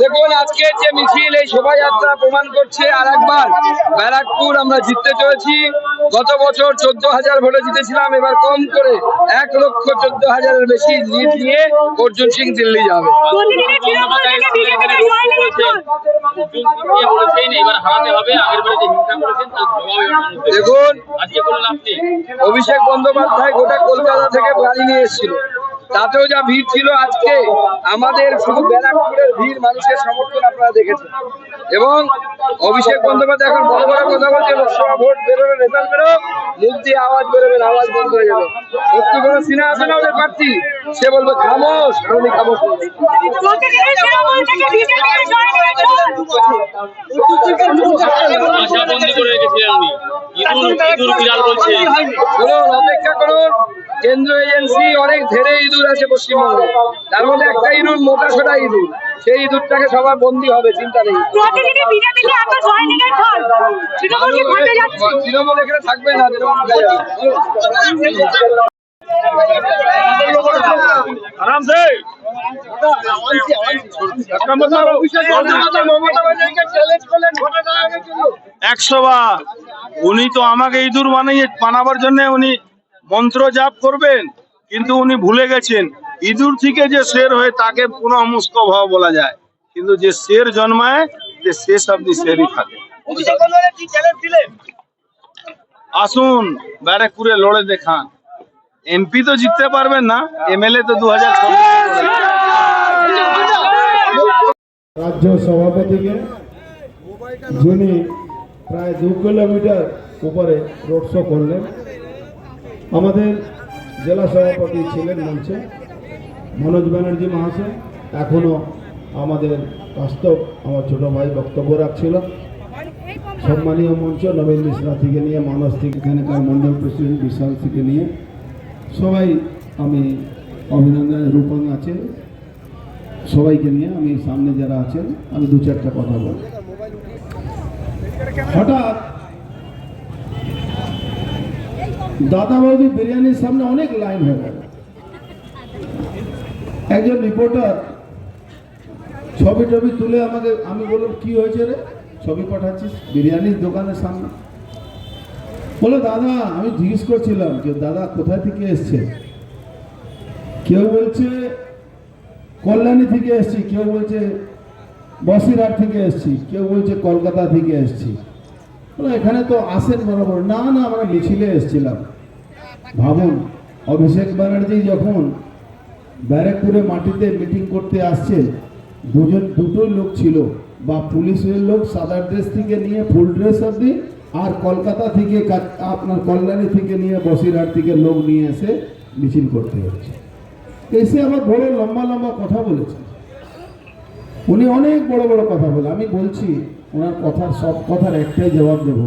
দেখুন আজকের যে মিছিল, এই শোভাযাত্রা প্রমাণ করছে আর একবার ব্যারাকপুর আমরা জিততে চলেছি গত বছর চোদ্দ হাজার ভোটে জিতেছিলাম, এবার কম করে এক লক্ষ চোদ্দ হাজারের বেশি লিড নিয়ে অর্জুন সিং দিল্লি যাবে। দেখুন, অভিষেক বন্দ্যোপাধ্যায় গোটা কলকাতা থেকে গাড়ি নিয়ে এসেছিল তাতেও যা ভিড় ছিল আজকে, আমাদের শুধু ব্যারাকপুরের ভিড় মানুষের সমর্থন আপনারা দেখেছেন। এবং অভিষেক বন্দ্যোপাধ্যায় এখন বড় বড় কথা বলছে, লোকসভা ভোট বেরোবে রেজাল্ট বেরো মুখ দিয়ে আওয়াজ বেরোবে, আওয়াজ বন্ধ হয়ে যাবে। সত্যি কোনো সিনেমা আছে না ওদের প্রার্থী? সে বলবে খামোশ। উনি খামোশ। অপেক্ষা করুন। কেন্দ্র এজেন্সি অনেক ধেরে ইঁদুর আছে পশ্চিমবঙ্গে। তার মধ্যে একটা ইঁদুর মোটা সোটা ইঁদুর। সেই ইঁদুরটাকে সবার বন্দি হবে চিন্তা নেই। তৃণমূল এখানে থাকবে না একশো উনি তো আমাকে ইঁদুর বানিয়ে বানাবার জন্য উনি মন্ত্র জাপ করবেন কিন্তু উনি ভুলে গেছেন। ইঁদুর থেকে যে শের হয়ে তাকে পুনঃ মুস্ক ভাব বলা যায়। কিন্তু যে শের জন্মায় যে শেষ অব্দি শেরই থাকে। আসুন ব্যারাকপুরে লড়ে দেখান। এমপি তো জিততে পারবেন না এমএলএ তো দু হাজার রাজ্য সভাপতিকে, যিনি প্রায় দু কিলোমিটার উপরে রোড শো করলেন, আমাদের জেলা সভাপতি ছিলেন মঞ্চে, মনোজ ব্যানার্জি মহাশয় এখনও আমাদের বাস্তব, আমার ছোট ভাই বক্তব্য রাখছিল। সম্মানীয় মঞ্চ নবীন মিশ্রা থেকে নিয়ে, মানস থেকে এখানকার মন্ডল প্রেসিডেন্ট বিশাল থেকে নিয়ে সবাই আমি অভিনন্দন রূপং আছে সবাইকে নিয়ে আমি সামনে যারা আছেন, আমি দু চারটা কথা বলব। হঠাৎ দাদা বৌদি বিরিয়ানির সামনে অনেক লাইন হয়ে গেল। একজন রিপোর্টার ছবি টবি তুলে আমাকে, আমি বললাম, কি হয়েছে রে? ছবি পাঠাচ্ছিস? বিরিয়ানির দোকানের সামনে। বলো, দাদা, আমি জিজ্ঞেস করছিলাম যে, দাদা, কোথায় থেকে এসছে? কেউ বলছে, কল্যাণী থেকে এসছি। কেউ বলছে, বসিরহাট থেকে এসছি। কেউ বলছে, কলকাতা থেকে এসছি। এখানে তো আসেন বরাবর। না না, আমরা মিছিলে এসছিলাম। ভাবুন, অভিষেক ব্যানার্জি যখন ব্যারাকপুরে মাটিতে মিটিং করতে আসছে, দুজন, দুটো লোক ছিল। বা পুলিশের লোক, সাদা ড্রেস থেকে নিয়ে, ফুল ড্রেস অবধি আর কলকাতা থেকে আপনার কল্যাণী থেকে নিয়ে বসিরহাট থেকে লোক নিয়ে এসে মিছিল করতে হচ্ছে এসে আবার বড় লম্বা লম্বা কথা বলেছেন উনি অনেক বড় বড় কথা বলে। আমি বলছি, ওনার কথার সব কথার একটাই জবাব দেব।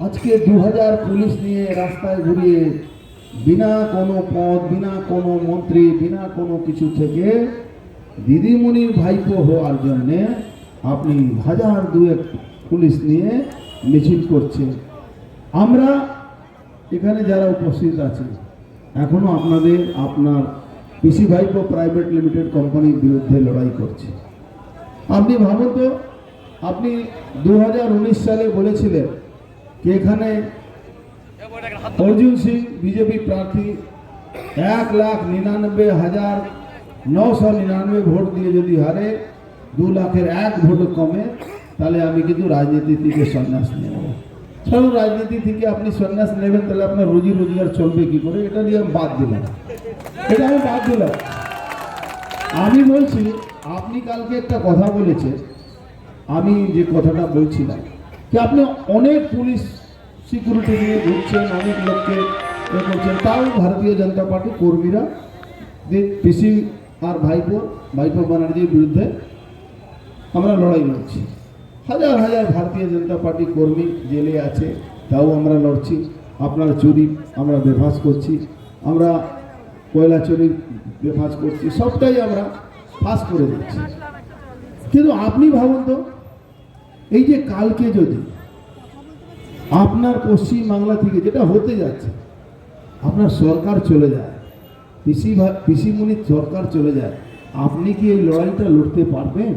আজকে দু হাজার পুলিশ নিয়ে রাস্তায় ঘুরিয়ে বিনা কোনো পদ, বিনা কোনো মন্ত্রী, বিনা কোনো কিছু থেকে দিদিমণির ভাইপো হওয়ার জন্যে আপনি হাজার দুয়েক পুলিশ নিয়ে মিছিল করছে। আমরা এখানে যারা উপস্থিত আছি, এখনও আপনাদের, আপনার পিসি ভাইপো প্রাইভেট লিমিটেড কোম্পানির বিরুদ্ধে লড়াই করছে। আপনি ভাবুন তো, আপনি দু হাজার উনিশ সালে বলেছিলেন যে এখানে অর্জুন সিং বিজেপি প্রার্থী এক লাখ নিরানব্বই হাজার নশো নিরানব্বই ভোট দিয়ে যদি হারে, দু লাখের এক ভোট কমে তাহলে আমি কিন্তু রাজনীতি থেকে সন্ন্যাস নেব। চলো রাজনীতি থেকে আপনি সন্ন্যাস নেবেন, তাহলে আপনার রুজি রোজগার চলবে কি করে? এটা দিয়ে আমি বাদ দিলাম। এটা আমি বাদ দিলাম। আমি বলছি, আপনি কালকে একটা কথা বলেছেন, আমি যে কথাটা বলছিলাম, যে আপনি অনেক পুলিশ সিকিউরিটি নিয়ে ঘুরছেন, অনেক লোককে এ করছেন, তাও ভারতীয় জনতা পার্টি কর্মীরা, যে পিসি আর ভাইপো ভাইপো ব্যানার্জির বিরুদ্ধে আমরা লড়াই লড়ছি। হাজার হাজার ভারতীয় জনতা পার্টি কর্মী জেলে আছে, তাও আমরা লড়ছি। আপনার চুরি আমরা বেফাস করছি। আমরা কয়লা চুরি বেফাস করছি, সবটাই আমরা ফাঁস করে দিচ্ছি। কিন্তু আপনি ভাবুন তো, এই যে কালকে যদি আপনার পশ্চিম বাংলা থেকে যেটা হতে যাচ্ছে, আপনার সরকার চলে যায়, পিসি পিসিমণির সরকার চলে যায়, আপনি কি এই লড়াইটা লড়তে পারবেন?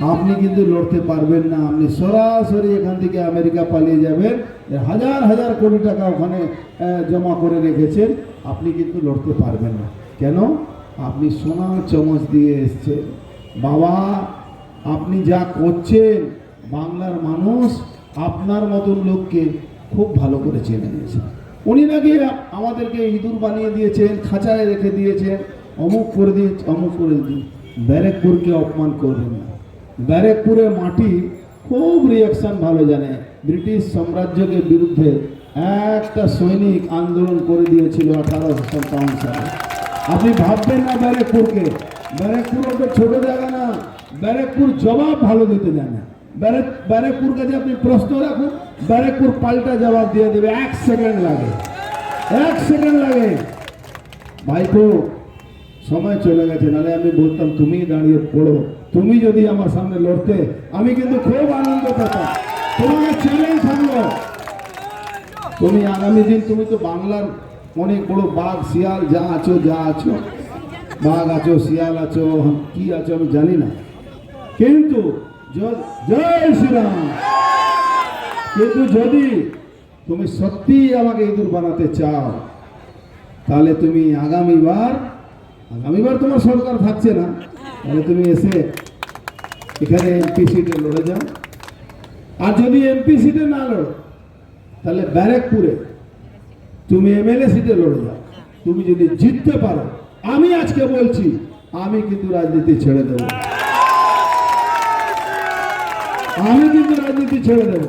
আপনি কিন্তু লড়তে পারবেন না। আপনি সরাসরি এখান থেকে আমেরিকা পালিয়ে যাবেন। হাজার হাজার কোটি টাকা ওখানে জমা করে রেখেছেন। আপনি কিন্তু লড়তে পারবেন না। কেন? আপনি সোনা চামচ দিয়ে এসছেন। বাবা, আপনি যা করছেন, বাংলার মানুষ আপনার মতন লোককে খুব ভালো করে চেনে নিয়েছে। উনি নাকি আমাদেরকে ইঁদুর বানিয়ে দিয়েছেন, খাঁচায় রেখে দিয়েছেন। অমুক করে দিয়ে অমুক করে দিয়ে ব্যারেকপুরকে অপমান করবেন না। ব্যারেকপুরের মাটি খুব রিয়াকশন ভালো জানে। ব্রিটিশ সাম্রাজ্যকে বিরুদ্ধে একটা সৈনিক আন্দোলন করে দিয়েছিল আঠারোশো সাতান্ন সালে। আপনি ভাববেন না ব্যারেকপুরকে। ব্যারেকপুর ওটা ছোট জায়গা না। ব্যারেকপুর জবাব ভালো দিতে জানে। ব্যারেক ব্যারেকপুর কাছে আপনি প্রশ্ন রাখুন। ব্যারেকপুর পাল্টা জবাব দিয়ে দেবে। এক সেকেন্ড লাগে। এক সেকেন্ড লাগে। ভাইপো, সময় চলে গেছে। নাহলে আমি বলতাম তুমি দাঁড়িয়ে পড়ো। তুমি যদি আমার সামনে লড়তে, আমি কিন্তু খুব আনন্দ পেতাম। তোমাকে চ্যালেঞ্জ থাকল তুমি আগামী দিন, তুমি তো বাংলার অনেক বড় বাঘ, শিয়াল, যা আছো যা আছো। বাঘ আছো, শিয়াল আছো কি আছো আমি জানি না। কিন্তু জয় শ্রীরাম। কিন্তু যদি তুমি সত্যি আমাকে ইঁদুর বানাতে চাও, তাহলে তুমি আগামীবার আগামীবার তোমার সরকার থাকছে না। তাহলে তুমি এসে এখানে এমপি সিটে লড়ে যান। আর যদি এমপি সিটে না লড়ো, তাহলে ব্যারেকপুরে তুমি এমএলএ সিটে লড়ে যাও। তুমি যদি জিততে পারো, আমি আজকে বলছি, আমি কিন্তু রাজনীতি ছেড়ে দেব। আমি কিন্তু রাজনীতি ছেড়ে দেবো।